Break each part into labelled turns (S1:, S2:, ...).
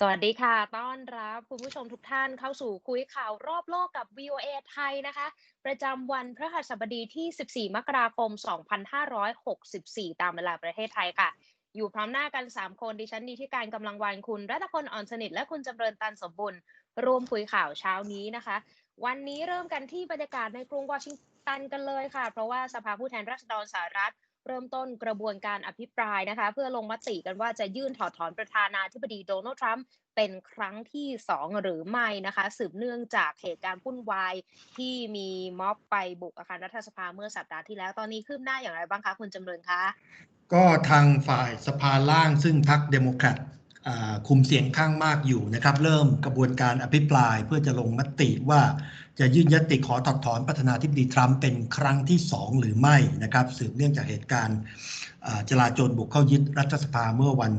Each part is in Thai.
S1: สวัสดีค่ะ ต้อนรับคุณผู้ชมทุกท่านเข้าสู่คุยข่าวรอบโลกกับ VOA ไทยนะคะ ประจำวันพฤหัสบดีที่ 14 มกราคม 2564 ตามเวลาประเทศไทยค่ะ อยู่พร้อมหน้ากัน 3 คนดิฉันดีที่การกำลังวันคุณ รัตพลอ่อนสนิท และคุณจำเริญตันสมบุญร่วมคุยข่าวเช้านี้นะคะ วันนี้เริ่มกันที่บรรยากาศในกรุงวอชิงตันกันเลยค่ะ เพราะว่าสภาผู้แทนราษฎรสหรัฐ เริ่มต้นกระบวนการอภิปรายนะคะ เพื่อลงมติกันว่าจะยื่นถอดถอนประธานาธิบดีโดนัลด์ทรัมป์เป็นครั้งที่ 2 หรือไม่นะคะ สืบเนื่องจากเหตุการณ์วุ่นวายที่มีม็อบไปบุกอาคารรัฐสภาเมื่อสัปดาห์ที่แล้วตอนนี้คืบหน้าอย่างไรบ้างคะคุณจำเริญคะ
S2: ก็ทางฝ่ายสภาล่างซึ่งพรรคเดโมแครตคุมเสียงข้างมากอยู่นะครับ เริ่มกระบวนการอภิปรายเพื่อจะลงมติว่า จะยื่นยติขอถอดถอนประธานาธิบดีทรัมป์เป็นครั้งที่ 2 หรือไม่นะครับสืบเนื่องจากเหตุการณ์จลาจลบุกเข้ายึดรัฐสภาเมื่อวัน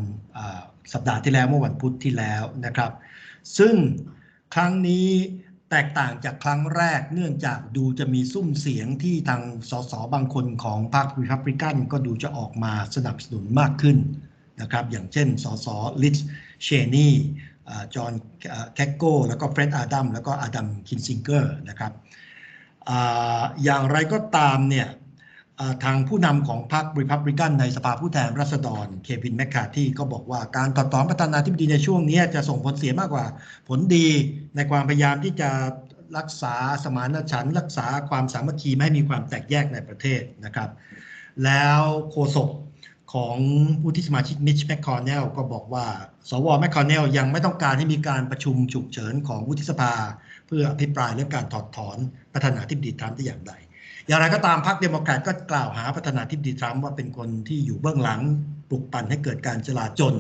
S2: สัปดาห์ที่แล้วเมื่อวันพุธที่แล้วนะครับ ซึ่งครั้งนี้แตกต่างจากครั้งแรกเนื่องจากดูจะมีซุ้มเสียงที่ทางสสบางคนของพรรครีพับลิกันก็ดูจะออกมาสนับสนุนมากขึ้นนะครับ อย่างเช่นสสลิชเชนี จอห์นแคกโกแล้วก็เฟร็ดอาดัมแล้วก็อาดัมคินซิงเกอร์นะครับอย่างไรก็ตามเนี่ยทางผู้นำของพรรครีพับลิกันในสภาผู้แทนราษฎร เควินแมคคาที่ก็บอกว่าการถอดถอนประธานาธิบดีในช่วงนี้จะส่งผลเสียมากกว่าผลดีในความพยายามที่จะรักษาสมานฉันท์รักษาความสามัคคีไม่ให้มีความแตกแยกในประเทศนะครับ แล้วโฆษก ของผู้ที่สมาชิกมิชแมคคอนเนลก็บอกว่า สวแมคคอนเนลยังไม่ต้องการให้มีการประชุมฉุกเฉินของวุฒิสภา เพื่ออภิปรายเรื่องการถอดถอนประธานาธิบดีทรัมป์ได้อย่างใดอย่างไรก็ตามพรรคเดโมแครตก็กล่าวหาประธานาธิบดีทรัมป์ว่าเป็นคนที่อยู่เบื้องหลังปลุกปั่นให้เกิดการจลาจล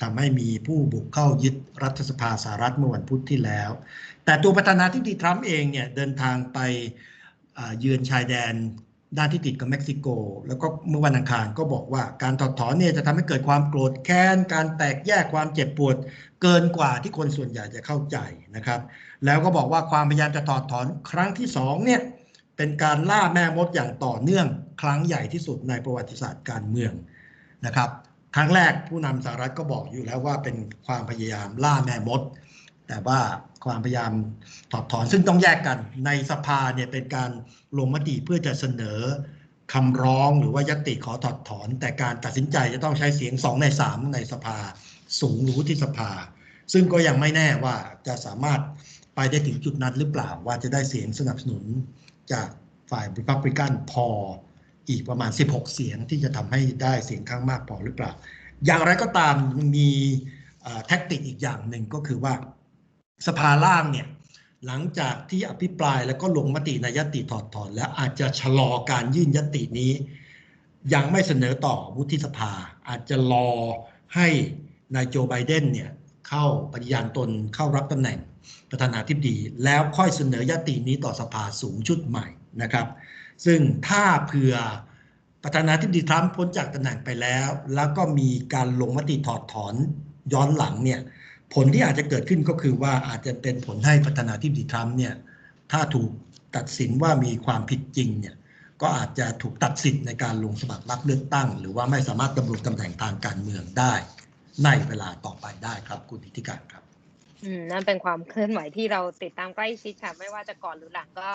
S2: ทำให้มีผู้บุกเข้ายึดรัฐสภาสหรัฐเมื่อวันพุธที่แล้ว แต่ตัวประธานาธิบดีทรัมป์เองเนี่ยเดินทางไปเยือนชายแดน ด้านที่ติดกับเม็กซิโก แล้วก็เมื่อวันอังคารก็บอกว่าการถอดถอนเนี่ยจะทำให้เกิดความโกรธแค้น การแตกแยกความเจ็บปวด เกินกว่าที่คนส่วนใหญ่จะเข้าใจนะครับ แล้วก็บอกว่าความพยายามจะถอดถอนครั้งที่สองเนี่ยเป็นการล่าแม่มดอย่างต่อเนื่อง ครั้งใหญ่ที่สุดในประวัติศาสตร์การเมืองนะครับ ครั้งแรกผู้นำสหรัฐก็บอกอยู่แล้วว่าเป็นความพยายามล่าแม่มด แต่ว่า ความพยายามถอดถอนซึ่งต้องแยกกันในสภาเนี่ยเป็นการลงมติเพื่อจะเสนอคำร้องหรือว่ายติขอถอดถอน แต่การตัดสินใจจะต้องใช้เสียง2ใน3ในสภา สูงรือวุฒิสภา ซึ่งก็ยังไม่แน่ว่าจะสามารถไปได้ถึงจุดนั้นหรือเปล่าว่าจะได้เสียงสนับสนุนจากฝ่ายริพับลิกันพออีกประมาณ 16 เสียงที่จะทำให้ได้เสียงข้างมากพอหรือเปล่า อย่างไรก็ตามมีแท็กติกอีกอย่างหนึ่งก็คือว่า สภาล่างเนี่ยหลังจากที่อภิปรายแล้วก็ลงมติในยติถอดถอนแล้วอาจจะชะลอการยื่นยตินี้ ยังไม่เสนอต่อวุฒิสภา อาจจะรอให้นายโจไบเดนเนี่ยเข้าปฏิญาณตนเข้ารับตำแหน่งประธานาธิบดี แล้วค่อยเสนอยตินี้ต่อสภาสูงชุดใหม่นะครับ ซึ่งถ้าเผื่อประธานาธิบดีทรัมป์พ้นจากตำแหน่งไปแล้ว แล้วก็มีการลงมติถอดถอนย้อนหลังเนี่ย ผลที่อาจจะเกิดขึ้นก็คือว่าอาจจะเป็นผลให้ประธานาธิบดีทรัมป์เนี่ยถ้าถูกตัดสินว่ามีความผิดจริงเนี่ยก็อาจจะถูกตัดสิทธิ์ในการลงสมัครรับเลือกตั้ง หรือว่าไม่สามารถดำรงตำแหน่งทางการเมืองได้ในเวลาต่อไปได้ครับคุณธิติการครับ
S1: อืมนั่นเป็นความเคลื่อนไหวที่เราติดตามใกล้ชิดค่ะ ไม่ว่าจะก่อนหรือหลังก็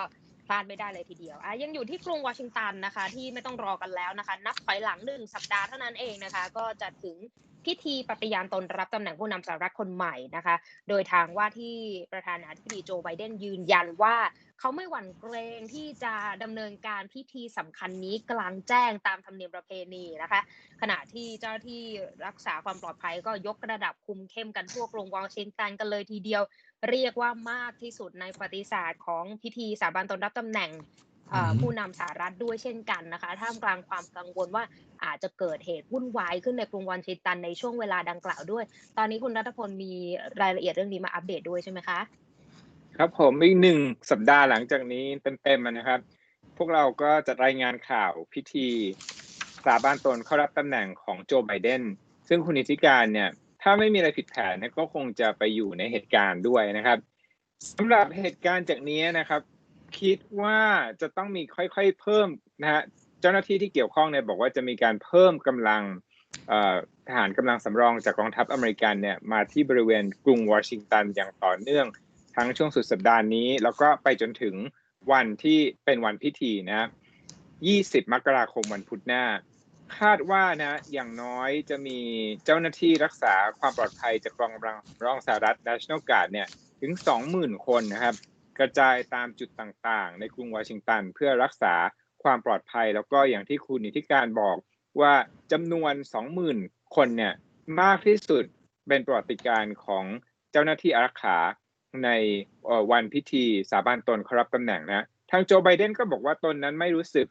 S1: พลาดไม่ได้เลยทีเดียวอะยังอยู่ที่กรุงวอชิงตันนะคะ ที่ไม่ต้องรอกันแล้วนะคะ นับถอยหลังหนึ่งสัปดาห์เท่านั้นเองนะคะ ก็จะถึง พิธีปฏิญาณตนรับตำแหน่งผู้นำสหรัฐคนใหม่นะคะ โดยทางว่าที่ประธานาธิบดีโจไบเดนยืนยันว่าเขาไม่หวั่นเกรงที่จะดำเนินการพิธีสำคัญนี้กลางแจ้งตามธรรมเนียมประเพณีนะคะ ขณะที่เจ้าที่รักษาความปลอดภัยก็ยกระดับคุมเข้มกันทั่วกรุงวอชิงตันกันเลยทีเดียว เรียกว่ามากที่สุดในประวัติศาสตร์ของพิธีสาบานตนรับตำแหน่ง ผู้นำสหรัฐด้วยเช่นกันนะคะท่ามกลางความกังวลว่าอาจจะเกิดเหตุวุ่นวายขึ้นในกรุงวอชิงตันในช่วงเวลาดังกล่าวด้วย ตอนนี้คุณรัฐพลมีรายละเอียดเรื่องนี้มาอัปเดตด้วยใช่ไหมคะ
S3: ครับผมอีกหนึ่งสัปดาห์หลังจากนี้เต็มๆอะนะครับ พวกเราก็จะรายงานข่าวพิธีสาบานตนเข้ารับตำแหน่งของโจไบเดนซึ่งคุณนิติการเนี่ย ถ้าไม่มีอะไรผิดแผนเนี่ยก็คงจะไปอยู่ในเหตุการณ์ด้วยนะครับสำหรับเหตุการณ์จากนี้นะครับ คิดว่าจะต้องมีค่อยๆเพิ่มนะฮะเจ้าหน้าที่ที่เกี่ยวข้องเนี่ยบอกว่าจะมีการเพิ่มกำลังทหารกำลังสำรองจากกองทัพอเมริกันเนี่ยมาที่บริเวณกรุงวอชิงตันอย่างต่อเนื่อง ทั้งช่วงสุดสัปดาห์นี้ แล้วก็ไปจนถึงวันที่เป็นวันพิธีนะ20 มกราคมวันพุธหน้า คาดว่านะอย่างน้อยจะมีเจ้าหน้าที่รักษาความปลอดภัยจากกองกำลังรองสหรัฐ National Guard เนี่ยถึง 20,000 คนนะครับ กระจายตามจุดต่างๆ ในกรุงวอชิงตัน เพื่อรักษาความปลอดภัย แล้วก็อย่างที่คุณนิติการบอกว่าจำนวน 20,000 คนเนี่ยมากที่สุดเป็นประวัติการของเจ้าหน้าที่อารักขาในวันพิธีสาบานตนข้ารับตำแหน่งนะทางโจไบเดนก็บอกว่าตนนั้นไม่รู้สึก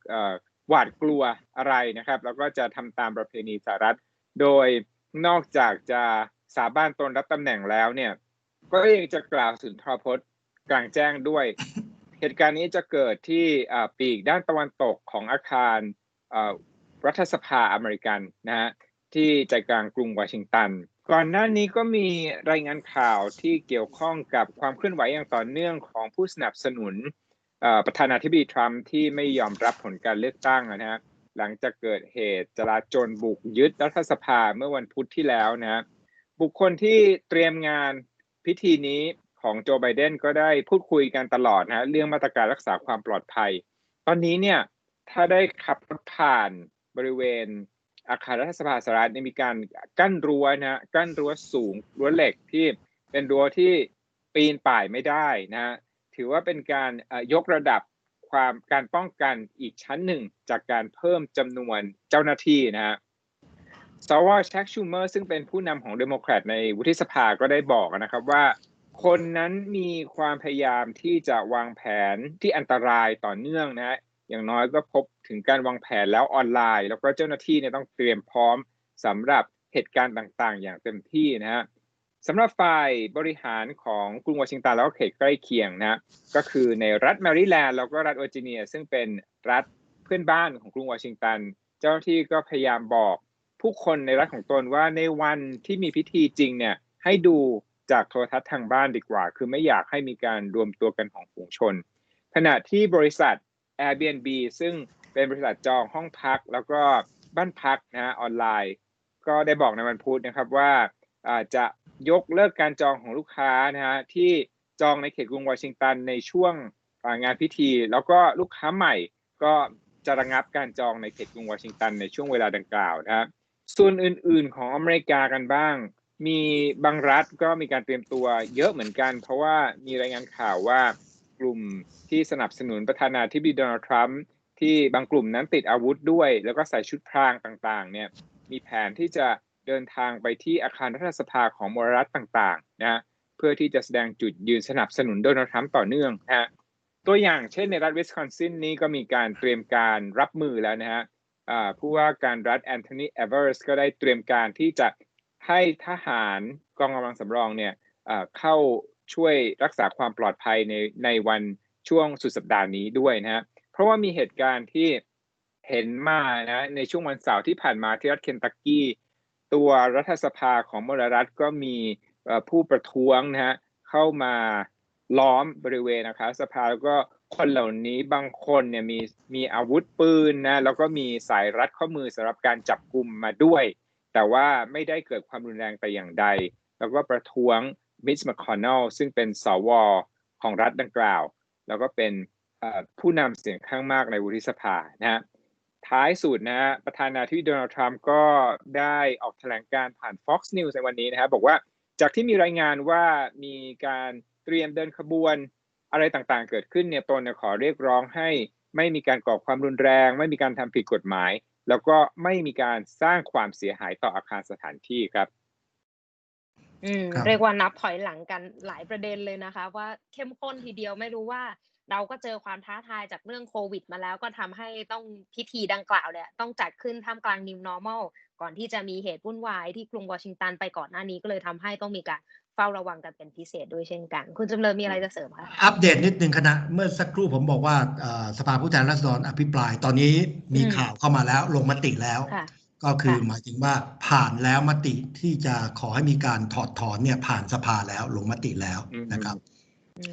S3: หวาดกลัวอะไรนะครับ แล้วก็จะทำตามประเพณีสหรัฐ โดยนอกจากจะสาบานตนรับตำแหน่งแล้วเนี่ยก็ยังจะกล่าวสุนทรพจน์ กลางแจ้งด้วย เหตุการณ์นี้จะเกิดที่อ่าปีกด้านตะวันตกของอาคารอ่ารัฐสภาอเมริกันนะฮะที่ใจกลางกรุงวอชิงตัน ก่อนหน้านี้ก็มีรายงานข่าวที่เกี่ยวข้องกับความเคลื่อนไหวอย่างต่อเนื่องของผู้สนับสนุนเอ่อประธานาธิบดีทรัมป์ที่ไม่ยอมรับผลการเลือกตั้งนะฮะหลังจากเกิดเหตุจลาจลบุกยึดรัฐสภาเมื่อวันพุธที่แล้วนะฮะบุคคลที่เตรียมงานพิธีนี้ ของโจไบเดนก็ได้พูดคุยกันตลอดนะเรื่องมาตรการรักษาความปลอดภัย ตอนนี้เนี่ยถ้าได้ขับรถผ่านบริเวณอาคารรัฐสภาสหรัฐมีการกั้นรั้วนะกั้นรั้วสูงรั้วเหล็กที่เป็นรั้วที่ปีนป่ายไม่ได้นะถือว่าเป็นการยกระดับความการป้องกันอีกชั้นหนึ่งจากการเพิ่มจำนวนเจ้าหน้าที่นะฮะสวแช็กชูเมอร์ซึ่งเป็นผู้นำของเดโมแครตในวุฒิสภาก็ได้บอกนะครับว่า คนนั้นมีความพยายามที่จะวางแผนที่อันตรายต่อเนื่องนะฮะอย่างน้อยก็พบถึงการวางแผนแล้วออนไลน์ แล้วก็เจ้าหน้าที่เนี่ยต้องเตรียมพร้อมสำหรับเหตุการณ์ต่างๆ อย่างเต็มที่นะฮะสำหรับฝ่ายบริหารของกรุงวอชิงตันแล้วก็เขตใกล้เคียงนะก็คือในรัฐแมริแลนด์แล้วก็รัฐเวอร์จิเนีย ซึ่งเป็นรัฐเพื่อนบ้านของกรุงวอชิงตัน เจ้าหน้าที่ก็พยายามบอกผู้คนในรัฐของตนว่าในวันที่มีพิธีจริงเนี่ยให้ดู จากโทรทัศน์ทางบ้านดีกว่า คือไม่อยากให้มีการรวมตัวกันของฝูงชน ขณะที่บริษัท Airbnb ซึ่งเป็นบริษัทจองห้องพัก แล้วก็บ้านพักนะฮะออนไลน์ ก็ได้บอกในวันพุธนะครับว่าอาจะยกเลิกการจองของลูกค้านะฮะที่จองในเขตกรุงวอชิงตันในช่วงงานพิธี แล้วก็ลูกค้าใหม่ก็จะระงับการจองในเขตกรุงวอชิงตันในช่วงเวลาดังกล่าวนะครับส่วนอื่นๆของอเมริกากันบ้าง มีบางรัฐก็มีการเตรียมตัวเยอะเหมือนกัน เพราะว่ามีรายงานข่าวว่ากลุ่มที่สนับสนุนประธานาธิบดีโดนัลด์ทรัมป์ที่บางกลุ่มนั้นติดอาวุธด้วย แล้วก็ใส่ชุดพรางต่างๆ เนี่ยมีแผนที่จะเดินทางไปที่อาคารรัฐสภาของมรัฐต่างๆนะเพื่อที่จะแสดงจุดยืนสนับสนุนโดนัลด์ทรัมป์ต่อเนื่องนะฮะตัวอย่างเช่นในรัฐวิสคอนซินนี้ก็มีการเตรียมการรับมือแล้วนะฮะผู้ว่าการรัฐแอนโทนีเอเวอร์สก็ได้เตรียมการที่จะ ให้ทหารกองกำลังสำรองเนี่ยเข้าช่วยรักษาความปลอดภัยในในวันช่วงสุดสัปดาห์นี้ด้วยนะฮะเพราะว่ามีเหตุการณ์ที่เห็นมานะในช่วงวันเสาร์ที่ผ่านมาที่รัฐเคนตักกี้ ตัวรัฐสภาของมลรัฐก็มีผู้ประท้วงนะฮะเข้ามาล้อมบริเวณนะคะสภาแล้วก็คนเหล่านี้บางคนเนี่ยมีมีอาวุธปืนนะแล้วก็มีสายรัดข้อมือสำหรับการจับกลุ่มมาด้วย แต่ว่าไม่ได้เกิดความรุนแรงแต่อย่างใด แล้วก็ประท้วงมิชแมคคอนเนลซึ่งเป็นสวของรัฐดังกล่าว แล้วก็เป็นผู้นำเสียงข้างมากในวุฒิสภานะฮะท้ายสุดนะฮะประธานาธิบดีโดนัลด์ทรัมป์ก็ได้ออกแถลงการผ่าน Fox News ในวันนี้นะครับบอกว่าจากที่มีรายงานว่ามีการเตรียมเดินขบวนอะไรต่างๆ เกิดขึ้นเนี่ยตนขอเรียกร้องให้ไม่มีการก่อความรุนแรง ไม่มีการทำผิดกฎหมาย แล้วก็ไม่มีการสร้างความเสียหายต่ออาคารสถานที่ครับ
S1: อืม
S2: ครับ
S1: เรียกว่านับถอยหลังกันหลายประเด็นเลยนะคะ ว่าเข้มข้นทีเดียวไม่รู้ว่าเราก็เจอความท้าทายจากเรื่องโควิดมาแล้วก็ทำให้ต้องพิธีดังกล่าวเนี่ยต้องจัดขึ้นท่ามกลาง New Normal ก่อนที่จะมีเหตุวุ่นวายที่กรุงวอชิงตันไปก่อนหน้านี้ก็เลยทำให้ต้องมีการ เฝ้าระวังกันเป็นพิเศษด้วยเช่นกัน คุณจำเริญมีอะไรจะเสริมคะ
S2: อัปเดตนิดนึงคณะ เมื่อสักครู่ผมบอกว่าเอ่อสภาผู้แทนราษฎรอภิปราย ตอนนี้มี
S1: อืม
S2: ข่าวเข้ามาแล้วลงมติแล้ว
S1: ค่ะ
S2: ก็คือ
S1: ค่ะ
S2: หมายถึงว่าผ่านแล้วมติที่จะขอให้มีการถอดถอนเนี่ยผ่านสภาแล้วลงมติแล้ว
S3: อืม
S2: นะครับ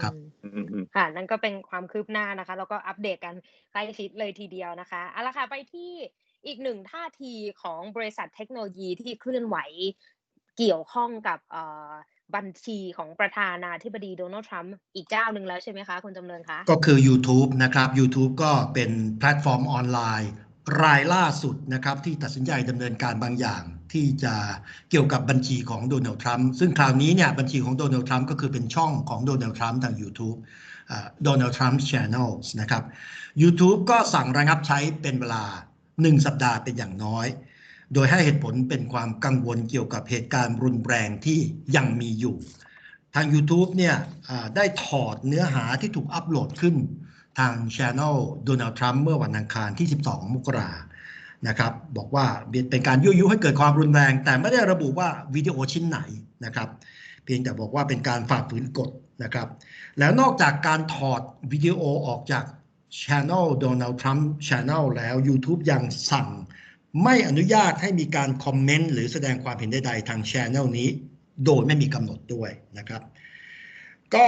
S2: ครับ
S1: อืม
S3: อืมอืม
S1: ค่ะนั่นก็เป็นความคืบหน้านะคะ แล้วก็อัปเดตกันใกล้ชิดเลยทีเดียวนะคะเอาละค่ะไปที่อีกหนึ่งท่าทีของบริษัทเทคโนโลยีที่เคลื่อนไหวเกี่ยวข้องกับเอ่อ บัญชีของประธานาธิบดีโดนัลด์ทรัมป์อีกเจ้าหนึ่งแล้วใช่ไหมคะ คุณจำเริญคะ
S2: ก็คือ YouTube นะครับ YouTube ก็เป็นแพลตฟอร์มออนไลน์ รายล่าสุดนะครับ ที่ตัดสินใจดำเนินการบางอย่างที่จะเกี่ยวกับบัญชีของโดนัลด์ทรัมป์ซึ่งคราวนี้เนี่ยบัญชีของโดนัลด์ทรัมป์ก็คือเป็นช่องของโดนัลด์ทรัมป์ทาง YouTube โดนัลด์ทรัมป์ช Channel นะครับ YouTube ก็สั่งระงับใช้เป็นเวลา 1 สัปดาห์เป็นอย่างน้อย โดยให้เหตุผลเป็นความกังวลเกี่ยวกับเหตุการณ์รุนแรงที่ยังมีอยู่ ทาง YouTube เนี่ยได้ถอดเนื้อหาที่ถูกอัปโหลดขึ้นทาง Channel โดนัลด์ทรัมป์เมื่อวันอังคารที่ 12 มกรานะครับ บอกว่าเป็นการยั่วยุให้เกิดความรุนแรง แต่ไม่ได้ระบุว่าวิดีโอชิ้นไหนนะครับ เพียงแต่บอกว่าเป็นการฝ่าฝืนกฎนะครับ แล้วนอกจากการถอดวิดีโอออกจาก Channel Donald Trump Channel แล้ว YouTube ยังสั่ง ไม่อนุญาตให้มีการคอมเมนต์หรือแสดงความเห็นใดๆทาง Channel นี้ โดยไม่มีกำหนดด้วยนะครับ ก็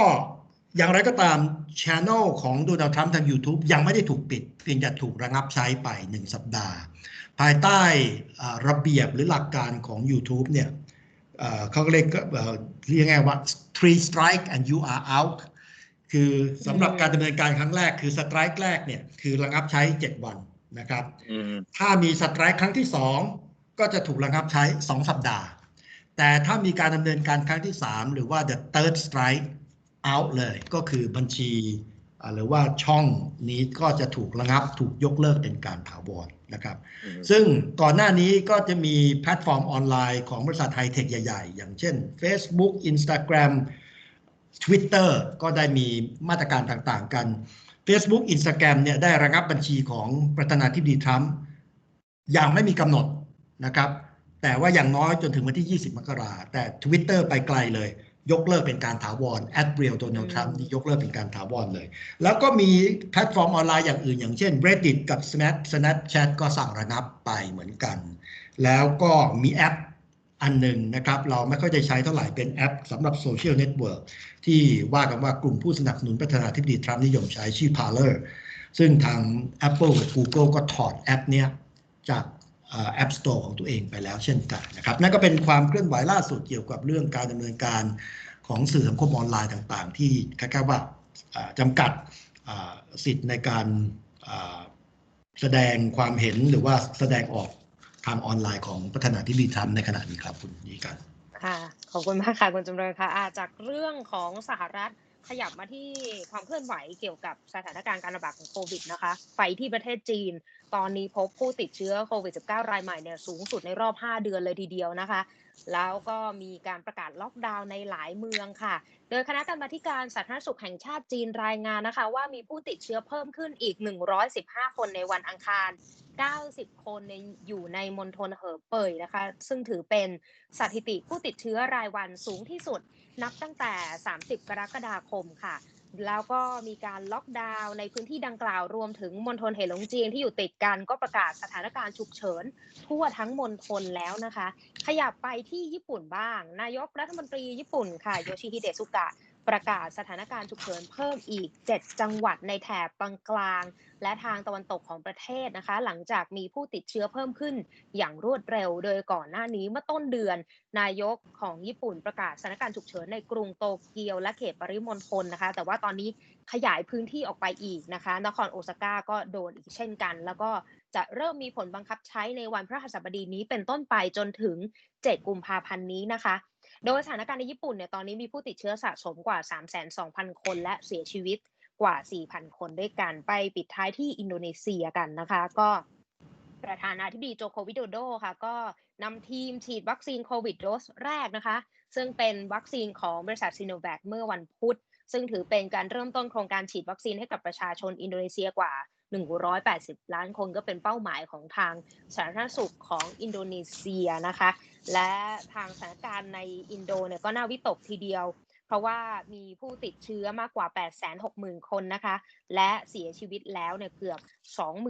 S2: อย่างไรก็ตาม Channel ของโดนัลด์ทรัมป์ทาง YouTube ยังไม่ได้ถูกปิด เพียงแต่ถูกระงับใช้ไป 1 สัปดาห์ ภายใต้ระเบียบหรือหลักการของ YouTube เนี่ยเขาเรียกเอ่อเรียกไงว่า three strike and you are out คือสำหรับการดำเนินการครั้งแรกคือสไตรค์แรกเนี่ยคือระงับใช้ 7 วัน นะครับ
S3: อืม
S2: ถ้ามีสไตรค์ครั้งที่2ก็จะถูกระงับใช้2สัปดาห์ แต่ถ้ามีการดำเนินการครั้งที่3หรือว่า the third strike out เลยก็คือบัญชีอ่าหรือว่าช่องนี้ก็จะถูกระงับถูกยกเลิกเป็นการถาวรนะครับ
S3: อืม
S2: ซึ่งก่อนหน้านี้ก็จะมีแพลตฟอร์มออนไลน์ของบริษัทไฮเทคใหญ่ๆ อย่างเช่น Facebook Instagram Twitter ก็ได้มีมาตรการต่างๆกัน Facebook Instagram เนี่ยได้ระงับบัญชีของประธานาธิบดีทรัมป์อย่างไม่มีกำหนดนะครับ แต่ว่าอย่างน้อยจนถึงวันที่ 20 มกราแต่ Twitter ไปไกลเลย ยกเลิกเป็นการถาวร a d r e a l Donald Trump นี่ยกเลิกเป็นการถาวรเลย แล้วก็มีแพลตฟอร์มออนไลน์อย่างอื่น อย่างเช่น Reddit กับ Snap Snapchat ก็สั่งระงับไปเหมือนกัน แล้วก็มีแอป อันหนึ่งนะครับ เราไม่ค่อยได้ใช้เท่าไหร่เป็นแอปสำหรับโซเชียลเน็ตเวิร์กที่ว่ากันว่ากลุ่มผู้สนับสนุนประธานาธิบดีทรัมป์นิยมใช้ชื่อ Parler ซึ่งทาง Apple กับ Google ก็ถอดแอปเนี้ยจากแอป Store ของตัวเองไปแล้วเช่นกันนะครับ นั่นก็เป็นความเคลื่อนไหวล่าสุดเกี่ยวกับเรื่องการดำเนินการของสื่อสังคมออนไลน์ต่างๆ ที่คล้ายๆว่าอ่าจำกัดสิทธิ์ในการแสดงความเห็นหรือว่าแสดงออก ทางออนไลน์ของประธานาธิบดีทรัมป์ในขณะนี้ครับคุณยีกัน
S1: ค่ะขอบคุณมากค่ะคุณจำเริญค่ะจากเรื่องของสหรัฐขยับมาที่ความเคลื่อนไหวเกี่ยวกับสถานการณ์การระบาดของโควิดนะคะ ไปที่ประเทศจีน ตอนนี้พบผู้ติดเชื้อโควิด -19 รายใหม่เนี่ยสูงสุดในรอบ 5 เดือนเลยทีเดียวนะคะ แล้วก็มีการประกาศล็อกดาวน์ในหลายเมืองค่ะ โดยคณะกรรมาการสาธารณสุขแห่งชาติจีนรายงานนะคะ ว่ามีผู้ติดเชื้อเพิ่มขึ้นอีก 115 คนในวันอังคาร 90 คนในอยู่ในมณฑลเหอเป่ยนะคะ ซึ่งถือเป็นสถิติผู้ติดเชื้อรายวันสูงที่สุด นับตั้งแต่ 30 กรกฎาคมค่ะ แล้วก็มีการล็อกดาวน์ในพื้นที่ดังกล่าวรวมถึงมณฑลเหหลงเจียงที่อยู่ติดกันก็ประกาศสถานการณ์ฉุกเฉิน ทั่วทั้งมณฑลแล้วนะคะ ขยับไปที่ญี่ปุ่นบ้าง นายกรัฐมนตรีญี่ปุ่นค่ะโยชิฮิเดะสุกะ ประกาศสถานการณ์ฉุกเฉินเพิ่มอีก 7 จังหวัดในแถบตอนกลาง และทางตะวันตกของประเทศนะคะ หลังจากมีผู้ติดเชื้อเพิ่มขึ้นอย่างรวดเร็ว โดยก่อนหน้านี้เมื่อต้นเดือน นายกของญี่ปุ่นประกาศสถานการณ์ฉุกเฉินในกรุงโตเกียวและเขตปริมณฑลนะคะ แต่ว่าตอนนี้ขยายพื้นที่ออกไปอีกนะคะ นครโอซาก้าก็โดนอีกเช่นกัน แล้วก็จะเริ่มมีผลบังคับใช้ในวันพฤหัสบดีนี้เป็นต้นไปจนถึง 7 กุมภาพันธ์นี้นะคะ โดยสถานการณ์ในญี่ปุ่นเนี่ยตอนนี้มีผู้ติดเชื้อสะสมกว่า 32,000 คนและเสียชีวิตกว่า 4,000 คนด้วยกันไปปิดท้ายที่อินโดนีเซียกันนะคะ ก็ประธานาธิบดีโจโควิโดโดค่ะ ก็นำทีมฉีดวัคซีนโควิดโดสแรกนะคะ ซึ่งเป็นวัคซีนของบริษัทซีโนแวคเมื่อวันพุธ ซึ่งถือเป็นการเริ่มต้นโครงการฉีดวัคซีนให้กับประชาชนอินโดนีเซียกว่า 180 ล้านคนก็เป็นเป้าหมายของทางสาธารณสุขของอินโดนีเซียนะคะ และทางสถานการณ์ในอินโดเนี่ยก็น่าวิตกทีเดียว เพราะว่ามีผู้ติดเชื้อมากกว่า 860,000 คนนะคะ และเสียชีวิตแล้วเนี่ยเกือบ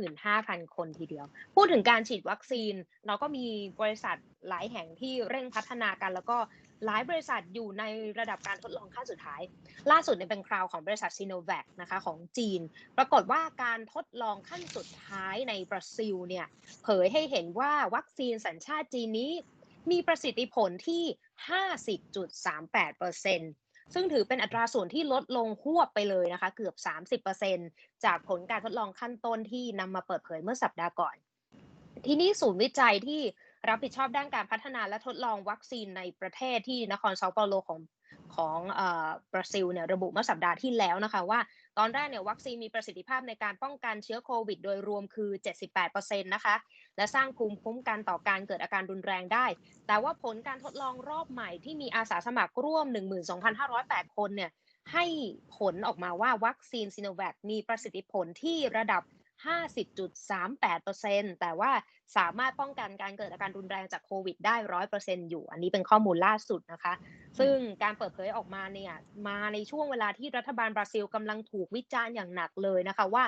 S1: 25,000 คนทีเดียว พูดถึงการฉีดวัคซีน เราก็มีบริษัทหลายแห่งที่เร่งพัฒนากัน แล้วก็ หลายบริษัทอยู่ในระดับการทดลองขั้นสุดท้าย ล่าสุดเนี่ยเป็นคราวของบริษัทซีโนแวคนะคะของจีน ปรากฏว่าการทดลองขั้นสุดท้ายในบราซิลเนี่ยเผยให้เห็นว่าวัคซีนสัญชาติจีนนี้มีประสิทธิผลที่ 50.38%ซึ่งถือเป็นอัตราส่วนที่ลดลงหวบไปเลยนะคะ เกือบ 30%จากผลการทดลองขั้นต้นที่นำมาเปิดเผยเมื่อสัปดาห์ก่อน ที่นี้ศูนย์วิจัยที่ รับผิดชอบด้านการพัฒนาและทดลองวัคซีนในประเทศที่นครเซาเปาโลของของเอ่อบราซิลเนี่ยระบุเมื่อสัปดาห์ที่แล้วนะคะว่า ตอนแรกเนี่ยวัคซีนมีประสิทธิภาพในการป้องกันเชื้อโควิด โดยรวมคือ 78%นะคะและสร้างภูมิคุ้มกันต่อการเกิดอาการรุนแรงได้ แต่ว่าผลการทดลองรอบใหม่ที่มีอาสาสมัครร่วม 12,508 คนเนี่ยให้ผลออกมาว่าวัคซีนซิโนแวคมีประสิทธิผลที่ระดับ 50.38%แต่ว่าสามารถป้องกันการเกิดอาการรุนแรงจากโควิดได้100%อยู่ อันนี้เป็นข้อมูลล่าสุดนะคะ ซึ่งการเปิดเผยออกมาเนี่ยมาในช่วงเวลาที่รัฐบาลบราซิลกำลังถูกวิจารณ์อย่างหนักเลยนะคะว่า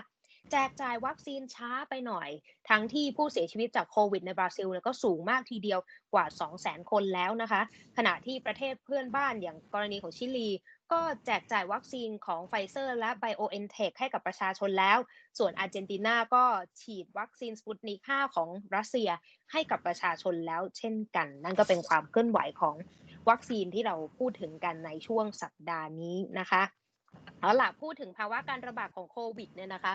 S1: แจกจ่ายวัคซีนช้าไปหน่อย ทั้งที่ผู้เสียชีวิตจากโควิดในบราซิลเนี่ยก็สูงมากทีเดียวกว่า 200,000 คนแล้วนะคะ ขณะที่ประเทศเพื่อนบ้านอย่างกรณีของชิลี ก็แจกจ่ายวัคซีนของไฟเซอร์และ BioNTech ให้กับประชาชนแล้ว ส่วนอาร์เจนตินาก็ฉีดวัคซีนสปุตนิก5ของรัสเซียให้กับประชาชนแล้วเช่นกัน นั่นก็เป็นความเคลื่อนไหวของวัคซีนที่เราพูดถึงกันในช่วงสัปดาห์นี้นะคะเอาล่ะพูดถึงภาวะการระบาดของโควิดเนี่ยนะคะ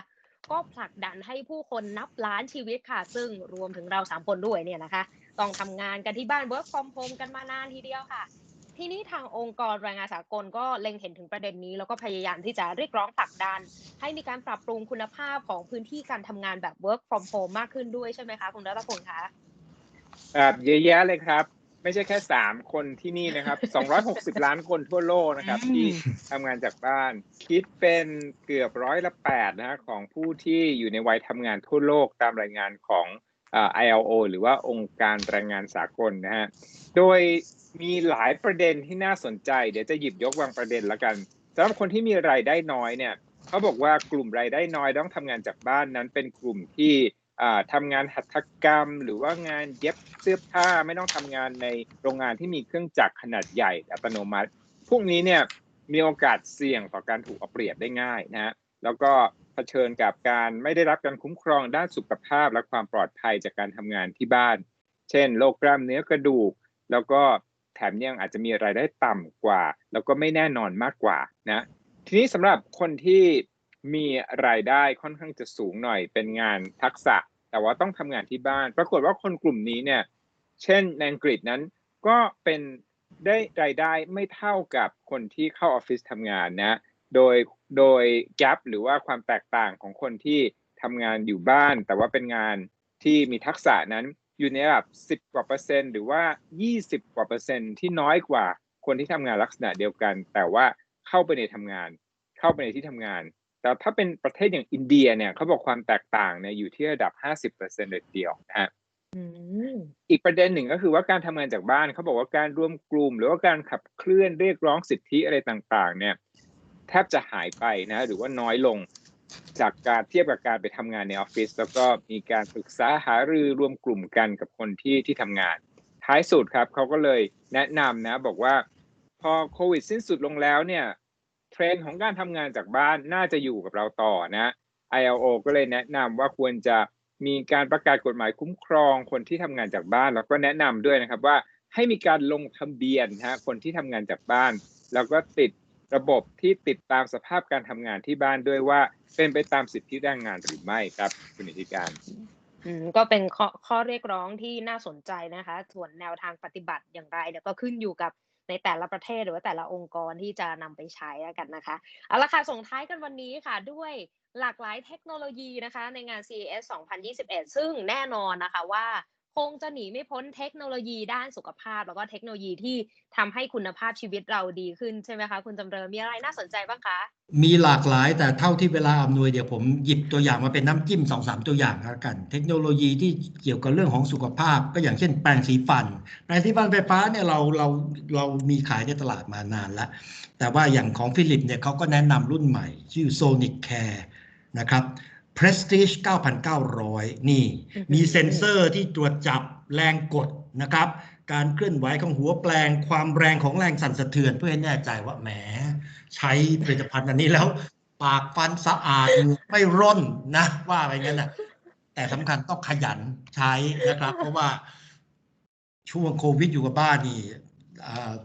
S1: ก็ผลักดันให้ผู้คนนับล้านชีวิตค่ะ ซึ่งรวมถึงเราสามคนด้วยเนี่ยนะคะ ต้องทำงานกันที่บ้าน work from home กันมานานทีเดียวค่ะ ทีนี้ทางองค์กรแรงงานสากลก็เล็งเห็นถึงประเด็นนี้ แล้วก็พยายามที่จะเรียกร้องผลักดัน ให้มีการปรับปรุงคุณภาพของพื้นที่การทำงานแบบ work from home มากขึ้นด้วยใช่ไหมคะคุณรัตพลคะ
S3: ครับเยอะแยะเลยครับ ไม่ใช่แค่สามคนที่นี่นะครับ260ล้านคนทั่วโลกนะครับ ที่ทำงานจากบ้าน คิดเป็นเกือบร้อยละแปดนะฮะของผู้ที่อยู่ในวัยทำงานทั่วโลกตามรายงานของอ่า ILO หรือว่าองค์การแรงงานสากลนะฮะ โดยมีหลายประเด็นที่น่าสนใจ เดี๋ยวจะหยิบยกบางประเด็นละกันสำหรับคนที่มีรายได้น้อยเนี่ยเขาบอกว่ากลุ่มรายได้น้อยต้องทำงานจากบ้านนั้นเป็นกลุ่มที่อ่าทำงานหัตถกรรม หรือว่างานเย็บเสื้อผ้าไม่ต้องทำงานในโรงงานที่มีเครื่องจักรขนาดใหญ่อัตโนมัติ พวกนี้เนี่ยมีโอกาสเสี่ยงต่อการถูกเอาเปรียบได้ง่ายนะฮะแล้วก็ ชิญกับการไม่ได้รับการคุ้มครองด้านสุขภาพและความปลอดภัยจากการทำงานที่บ้าน เช่นโรคกล้ามเนื้อกระดูก แล้วก็แถมยังอาจจะมีรายได้ต่ำกว่า แล้วก็ไม่แน่นอนมากกว่านะทีนี้สำหรับคนที่มีรายได้ค่อนข้างจะสูงหน่อยเป็นงานทักษะ แต่ว่าต้องทำงานที่บ้าน ปรากฏว่าคนกลุ่มนี้เนี่ย เช่นในอังกฤษนั้นก็เป็นได้รายได้ไม่เท่ากับคนที่เข้าออฟฟิศทำงานนะ โดย โดยแกลบหรือว่าความแตกต่างของคนที่ทำงานอยู่บ้าน แต่ว่าเป็นงานที่มีทักษะนั้นอยู่ในระดับ 10 กว่าเปอร์เซ็นต์หรือว่า 20 กว่าเปอร์เซ็นต์ที่น้อยกว่าคนที่ทำงานลักษณะเดียวกัน แต่ว่าเข้าไปในทำงาน เข้าไปในที่ทำงาน แต่ถ้าเป็นประเทศอย่างอินเดียเนี่ยเขาบอกความแตกต่างเนี่ยอยู่ที่ระดับ 50%เลยทีเดียวนะฮะ
S1: อืม
S3: อีกประเด็นหนึ่งก็คือว่าการทำงานจากบ้านเขาบอกว่าการรวมกลุ่ม หรือว่าการขับเคลื่อนเรียกร้องสิทธิอะไรต่างๆ เนี่ย แทบจะหายไปนะหรือว่าน้อยลงจากการเทียบกับการไปทำงานในออฟฟิศแล้วก็มีการปรึกษาหารือรวมกลุ่มกันกับคนที่ที่ทำงาน ท้ายสุดครับเขาก็เลยแนะนำนะบอกว่าพอโควิดสิ้นสุดลงแล้วเนี่ยเทรนด์ของการทำงานจากบ้านน่าจะอยู่กับเราต่อนะ ILO ก็เลยแนะนำว่าควรจะมีการประกาศกฎหมายคุ้มครองคนที่ทำงานจากบ้าน แล้วก็แนะนำด้วยนะครับว่าให้มีการลงทะเบียนนะฮะคนที่ทำงานจากบ้าน แล้วก็ติด ระบบที่ติดตามสภาพการทำงานที่บ้านด้วยว่าเป็นไปตามสิทธิแรงงานหรือไม่ครับคุณอิทธิการ
S1: ก็เป็นข้อข้อเรียกร้องที่น่าสนใจนะคะ ส่วนแนวทางปฏิบัติอย่างไรเนี่ยวก็ขึ้นอยู่กับในแต่ละประเทศหรือว่าแต่ละองค์กรที่จะนำไปใช้แล้วกันนะคะเอาละค่ะส่งท้ายกันวันนี้ค่ะด้วยหลากหลายเทคโนโลยีนะคะ ในงาน CES 2021 ซึ่งแน่นอนนะคะว่า คงจะหนีไม่พ้นเทคโนโลยีด้านสุขภาพ แล้วก็เทคโนโลยีที่ทำให้คุณภาพชีวิตเราดีขึ้นใช่ไหมคะ คุณจำเริญมีอะไรน่าสนใจบ้างคะ
S2: มีหลากหลายแต่เท่าที่เวลาอำนวยเดี๋ยวผมหยิบตัวอย่างมาเป็นน้ำจิ้มสองสามตัวอย่างแล้วกัน เทคโนโลยีที่เกี่ยวกับเรื่องของสุขภาพ ก็อย่างเช่นแปรงสีฟันแปรงสีฟันไฟฟ้าเนี่ยเราเราเรามีขายในตลาดมานานแล้ว แต่ว่าอย่างของฟิลิปเนี่ยเขาก็แนะนำรุ่นใหม่ ชื่อ Sonic Care นะครับ Prestige 9,900 นี่
S1: อือหือ
S2: มีเซ็นเซอร์ที่ตรวจจับแรงกดนะครับ การเคลื่อนไหวของหัวแปลง ความแรงของแรงสั่นสะเทือนเพื่อให้แน่ใจว่าแหม ใช้ผลิตภัณฑ์อันนี้แล้ว ปากฟันสะอาดเหงื่อไม่ร่นนะว่าไปงั้นนะแต่สำคัญต้องขยันใช้นะครับ เพราะว่าช่วงโควิดอยู่กับบ้านนี่อ่า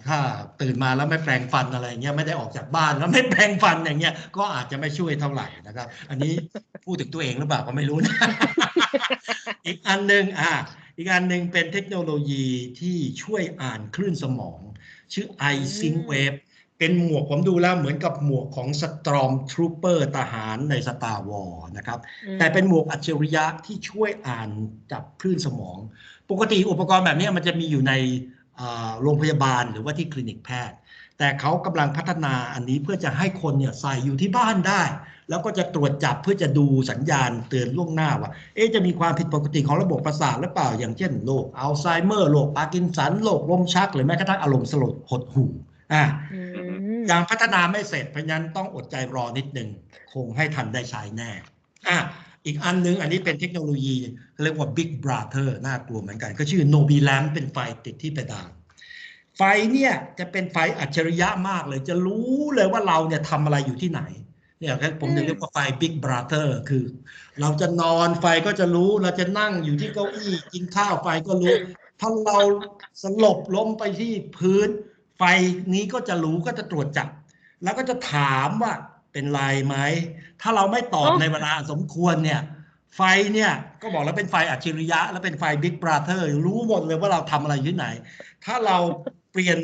S2: ถ้าตื่นมาแล้วไม่แปรงฟันอะไรเงี้ยไม่ได้ออกจากบ้านแล้วไม่แปรงฟันอย่างเงี้ยก็อาจจะไม่ช่วยเท่าไหร่นะครับ อันนี้พูดถึงตัวเองหรือเปล่าก็ไม่รู้นะอีกอันหนึ่งอ่าอีกอันหนึ่งเป็นเทคโนโลยีที่ช่วยอ่านคลื่นสมอง ชื่อ i s y n c Wave เป็นหมวกผมดูแล้วเหมือนกับหมวกของ Storm Trooper ทหารใน Star Wars นะครับ แต่เป็นหมวกอัจฉริยะที่ช่วยอ่านจับคลื่นสมอง ปกติอุปกรณ์แบบนี้มันจะมีอยู่ในอ่า โรงพยาบาลหรือว่าที่คลินิกแพทย์ แต่เขากำลังพัฒนาอันนี้เพื่อจะให้คนเนี่ยใส่อยู่ที่บ้านได้ แล้วก็จะตรวจจับเพื่อจะดูสัญญาณเตือนล่วงหน้าว่า เอ๊ะจะมีความผิดปกติของระบบประสาทหรือเปล่า อย่างเช่นโรคอัลไซเมอร์โรคปาร์กินสันโรคลมชัก หรือแม้กระทั่งอารมณ์สลดหดหู่อ่า
S1: อืม
S2: ยังพัฒนาไม่เสร็จเพราะฉะนั้นต้องอดใจรอนิดหนึ่งคงให้ทันได้ใช้แน่อะ อีกอันนึงอันนี้เป็นเทคโนโลยีเรียกว่า Big Brother น่ากลัวเหมือนกัน ก็ชื่อ Nobi Lamp เป็นไฟติดที่เพดานไฟเนี่ยจะเป็นไฟอัจฉริยะมากเลย จะรู้เลยว่าเราเนี่ยทำอะไรอยู่ที่ไหนเนี่ยครับผมเรียกว่าไฟ Big Brother คือ เราจะนอนไฟก็จะรู้ เราจะนั่งอยู่ที่เก้าอี้กินข้าวไฟก็รู้ ถ้าเราสลบล้มไปที่พื้น ไฟนี้ก็จะรู้ก็จะตรวจจับ แล้วก็จะถามว่า เป็นไรไหมถ้าเราไม่ตอบ
S1: อ๋อ
S2: ในเวลาสมควรเนี่ย ไฟเนี่ยก็บอกแล้วเป็นไฟอัจฉริยะ แล้วเป็นไฟ Big Brother รู้หมดเลยว่าเราทำอะไรอยู่ที่ไหน ถ้าเราเปลี่ยน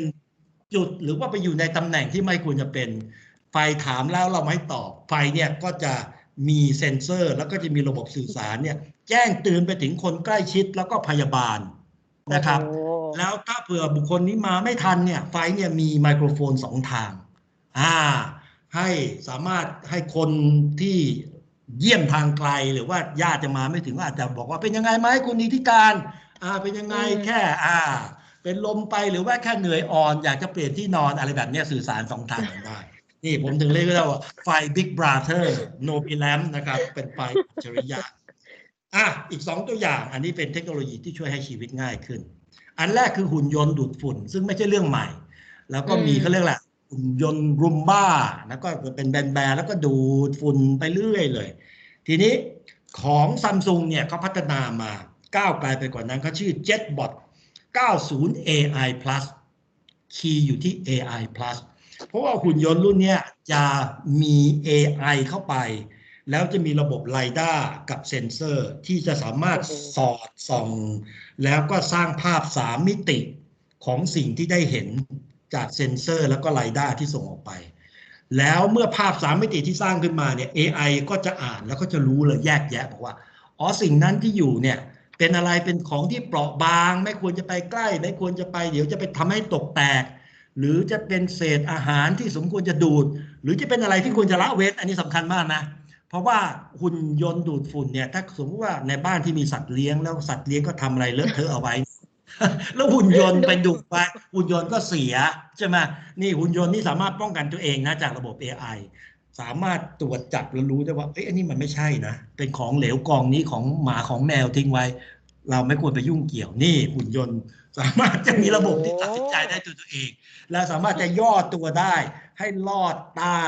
S2: จุดหรือว่าไปอยู่ในตำแหน่งที่ไม่ควรจะเป็น ไฟถามแล้วเราไม่ตอบ ไฟเนี่ยก็จะมีเซ็นเซอร์ แล้วก็จะมีระบบสื่อสารเนี่ย แจ้งเตือนไปถึงคนใกล้ชิดแล้วก็พยาบาลนะครับ
S1: โอ้
S2: แล้วถ้าเผื่อบุคคลนี้มาไม่ทันเนี่ย ไฟเนี่ยมีไมโครโฟนสองทาง อ่า ให้สามารถให้คนที่เยี่ยมทางไกลหรือว่าญาติจะมาไม่ถึงก็อาจจะบอกว่าเป็นยังไงไหมคุณนิติการอ่าเป็นยังไง
S1: อืม
S2: แค่อ่า เป็นลมไปหรือว่าแค่เหนื่อยอ่อนอยากจะเปลี่ยนที่นอนอะไรแบบเนี้ยสื่อสารสองทางกันได้ นี่ผมถึงเรียกว่าไฟ Big Brother No b i l a m นะครับ เป็นไฟอัจฉริยะอะอีกสองตัวอย่างอันนี้เป็นเทคโนโลยีที่ช่วยให้ชีวิตง่ายขึ้น อันแรกคือหุ่นยนต์ดูดฝุ่น ซึ่งไม่ใช่เรื่องใหม่ แล้วก็มี
S1: อืม
S2: เขาเรียกแหละ หุ่นยนต์รุมบ้าแล้วก็เป็นแบนๆแล้วก็ดูดฝุ่นไปเรื่อยเลย ทีนี้ของซัมซุงเนี่ยเขาพัฒนามาก้าวไกลไปกว่านั้นเขาชื่อ JetBot 90 AI Plus คีย์อยู่ที่ AI Plus เพราะว่าหุ่นยนต์รุ่นนี้จะมี AI เข้าไป แล้วจะมีระบบไ i ด้ากับเซ็นเซอร์ที่จะสามารถสอดส่อง แล้วก็สร้างภาพสามมิติของสิ่งที่ได้เห็น จากเซ็นเซอร์แล้วก็ไ i ด้าที่ส่งออกไป แล้วเมื่อภาพสามมิติที่สร้างขึ้นมาเนี่ย AI ก็จะอ่านแล้วก็จะรู้เลยแยกแยะบอกว่าอ๋อสิ่งนั้นที่อยู่เนี่ยเป็นอะไรเป็นของที่เปราะบาง ไม่ควรจะไปใกล้ ไม่ควรจะไปเดี๋ยวจะไปทำให้ตกแตก หรือจะเป็นเศษอาหารที่สมควรจะดูด หรือจะเป็นอะไรที่ควรจะละเว้นอันนี้สำคัญมากนะเพราะว่าหุ่นยนต์ดูดฝุ่นเนี่ยถ้าสมมติว่าในบ้านที่มีสัตว์เลี้ยงแล้วสัตว์เลี้ยงก็ทำอะไรเลอะเทอะเอาไว้ แล้วหุ่นยนต์ไปดูไปหุ่นยนต์ก็เสียใช่ไหมนี่หุ่นยนต์นี่สามารถป้องกันตัวเองนะจากระบบ AI สามารถตรวจจับแล้วรู้ได้ว่าเอ้ยอันนี้มันไม่ใช่นะเป็นของเหลวกองนี้ของหมาของแมวทิ้งไว้ เราไม่ควรไปยุ่งเกี่ยวนี่หุ่นยนต์ สามารถจะมีระบบที่ตัดสินใจได้ตัวตัวเอง และสามารถจะย่อตัวได้ให้ลอดใต้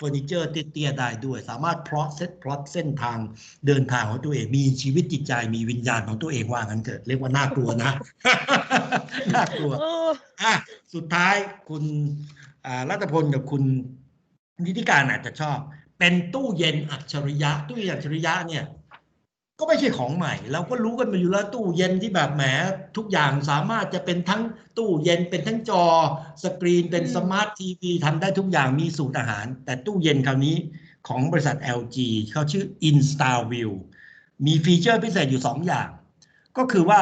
S2: เฟอร์นิเจอร์เตี้ยๆได้ด้วย สามารถพลอตเซตพลอตเส้นทางเดินทางของตัวเองมีชีวิตจิตใจมีวิญญาณของตัวเองว่างั้นเกิดเรียกว่าน่ากลัวนะน่ากลัว
S1: เออ
S2: อะสุดท้ายคุณอ่ารัตพลกับคุณนิติการอาจจะชอบ เป็นตู้เย็นอัจฉริยะตู้เย็นอัจฉริยะเนี่ย ก็ไม่ใช่ของใหม่ เราก็รู้กันมาอยู่แล้วตู้เย็นที่แบบแหมทุกอย่างสามารถจะเป็นทั้งตู้เย็นเป็นทั้งจอสกรีนเป็นสมาร์ททีวีทำได้ทุกอย่างมีสูตรอาหาร แต่ตู้เย็นคราวนี้ของบริษัท LG เขาชื่อ InstaView มีฟีเจอร์พิเศษอยู่ 2 อย่าง ก็คือว่า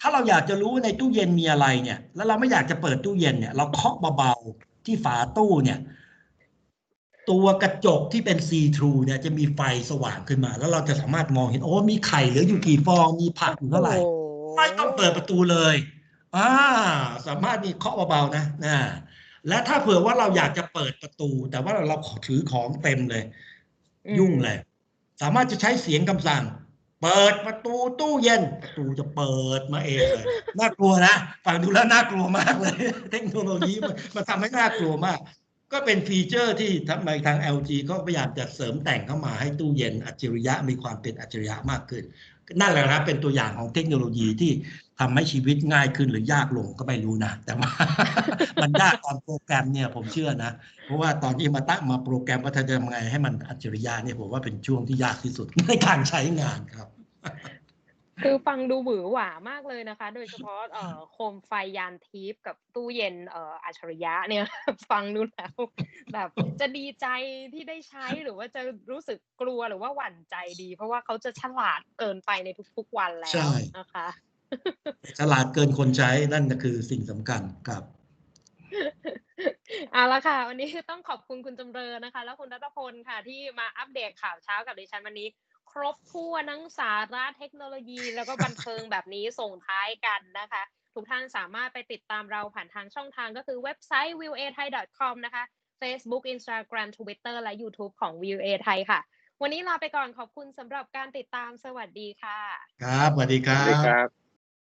S2: ถ้าเราอยากจะรู้ในตู้เย็นมีอะไรเนี่ย แล้วเราไม่อยากจะเปิดตู้เย็นเนี่ย เราเคาะเบาๆที่ฝาตู้เนี่ย ตัวกระจกที่เป็นซีทรูเนี่ยจะมีไฟสว่างขึ้นมา แล้วเราจะสามารถมองเห็น โอ้ มีไข่เหลืออยู่กี่ฟอง มีผักอยู่เท่าไหร่
S1: โอ้โไม่
S2: ต้องเปิดประตูเลยอ่าสามารถมีเคาะเบาๆนะนะและถ้าเผื่อว่าเราอยากจะเปิดประตู แต่ว่าเราถือของเต็มเลย
S1: อืม
S2: ยุ่งเลย สามารถจะใช้เสียงคำสั่ง เปิดประตูตู้เย็น ประตูจะเปิดมาเองเลยน่ากลัวนะฟังดูแล้วน่ากลัวมากเลย เทคโนโลยีมันมันทำให้น่ากลัวมาก ก็เป็นฟีเจอร์ที่ทำไมทาง LG ก็พยายามจะเสริมแต่งเข้ามาให้ตู้เย็นอัจฉริยะมีความเป็นอัจฉริยะมากขึ้น นั่นแหละครับเป็นตัวอย่างของเทคโนโลยีที่ทำให้ชีวิตง่ายขึ้นหรือยากลงก็ไม่รู้นะ แต่ว่ามันยากตอนโปรแกรมเนี่ยผมเชื่อนะ เพราะว่าตอนที่มาตั้งมาโปรแกรมว่าจะทำไงให้มันอัจฉริยะเนี่ยผมว่าเป็นช่วงที่ยากที่สุดในการใช้งานครับ
S1: คือฟังดูหวือหวามากเลยนะคะ โดยเฉพาะเอ่อโคมไฟยานทิพย์กับตู้เย็นเอ่ออัจฉริยะเนี่ย ฟังดูแล้วแบบจะดีใจที่ได้ใช้หรือว่าจะรู้สึกกลัวหรือว่าหวั่นใจดี เพราะว่าเขาจะฉลาดเกินไปในทุกๆวันแล้ว
S2: ใช่
S1: นะคะ
S2: ฉลาดเกินคนใช้นั่นก็คือสิ่งสำคัญครับ
S1: เอาละค่ะ วันนี้ต้องขอบคุณคุณจำเริญนะคะ แล้วคุณรัตพลค่ะ ที่มาอัปเดตข่าวเช้ากับดิฉันวันนี้ค รบถ้วนทั้งสาระเทคโนโลยีแล้วก็บันเทิงแบบนี้ส่งท้ายกันนะคะ ทุกท่านสามารถไปติดตามเราผ่านทางช่องทางก็คือเว็บไซต์ v i e w a t h a i c o m นะคะ Facebook Instagram Twitter และ YouTube ของ v i e w a t h a i ค่ะ วันนี้ลาไปก่อนขอบคุณสำหรับการติดตามสวัสดีค่ะ
S2: ครับสวัสดีค
S3: ส
S2: รั
S3: วัสดี
S2: บ
S3: ครับ